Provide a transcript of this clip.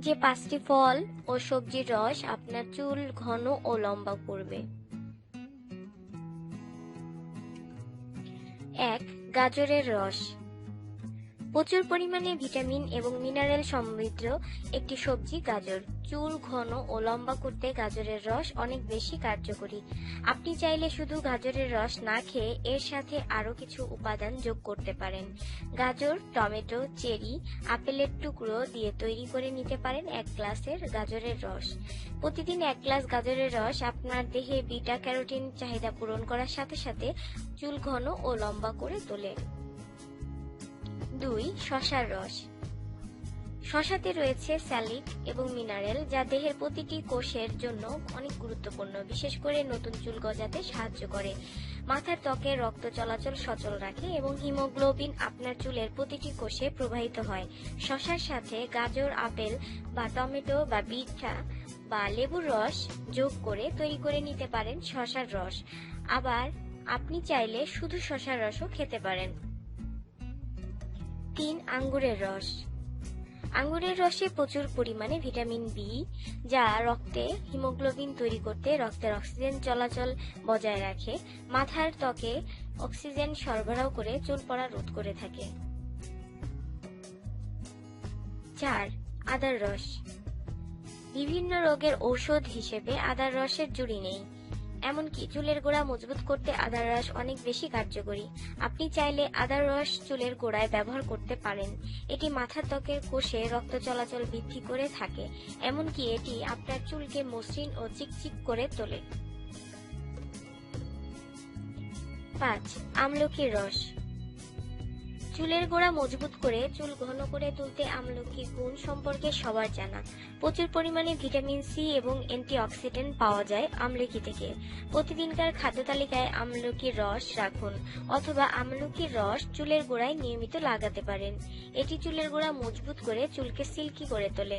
যে পাঁচটি ফল ও সবজির রস আপনার চুল ঘন ও লম্বা করবে। এক, গাজরের রস। প্রচুর পরিমাণে ভিটামিন এবং মিনারেল সমৃদ্ধ একটি সবজি, গাজর। চুল ঘন ও লম্বা করতে গাজরের রস অনেক বেশি কার্যকরী। আপনি চাইলে শুধু গাজরের রস না খেয়ে এর সাথে আরও কিছু উপাদান যোগ করতে পারেন। গাজর, টমেটো, চেরি, আপেলের টুকরো দিয়ে তৈরি করে নিতে পারেন এক গ্লাসের গাজরের রস। প্রতিদিন এক গ্লাস গাজরের রস আপনার দেহে বিটা ক্যারোটিন চাহিদা পূরণ করার সাথে সাথে চুল ঘন ও লম্বা করে তোলে দুই শশার রস। শশাতে রয়েছে স্যালিক এবং মিনারেল, যা দেহের প্রতিটি কোষের জন্য অনেক গুরুত্বপূর্ণ, বিশেষ করে নতুন চুল গজাতে সাহায্য করে। মাথার ত্বকে রক্ত চলাচল সচল রাখে এবং হিমোগ্লোবিন আপনার চুলের প্রতিটি কোষে প্রবাহিত হয়। শশার সাথে গাজর, আপেল বা টমেটো বা বিটটা বা লেবুর রস যোগ করে তৈরি করে নিতে পারেন শশার রস। আবার আপনি চাইলে শুধু শশার রসও খেতে পারেন। তিন আঙ্গুরের রস। আঙ্গুরের রসে প্রচুর পরিমাণে ভিটামিন বি যা রক্তে হিমোগ্লোবিন তৈরি করতে রক্তের অক্সিজেন চলাচল বজায় রাখে, মাথার ত্বকে অক্সিজেন সরবরাহ করে চুল পড়া রোধ করে থাকে। চার, আদার রস। বিভিন্ন রোগের ঔষধ হিসেবে আদার রসের জুড়ি নেই। এমনকি চুলের গোড়া মজবুত করতে আদার রস অনেক বেশি কার্যকরী। আপনি চাইলে আদার রস চুলের গোড়ায় ব্যবহার করতে পারেন। এটি মাথার ত্বকের কোষে রক্ত চলাচল বৃদ্ধি করে থাকে। এমনকি এটি আপনার চুলকে মসৃণ ও চিকচিক করে তোলে। পাঁচ, আমলকির রস। চুলের গোড়া মজবুত করে, চুল ঘন করে তুলতে আমলকির গুণ সম্পর্কে সবার জানা। প্রচুর পরিমাণে ভিটামিন সি এবং অ্যান্টিঅক্সিডেন্ট পাওয়া যায় আমলকি থেকে। প্রতিদিনকার খাদ্য তালিকায় আমলকির রস রাখুন অথবা আমলকির রস চুলের গোড়ায় নিয়মিত লাগাতে পারেন। এটি চুলের গোড়া মজবুত করে চুলকে সিল্কি করে তোলে।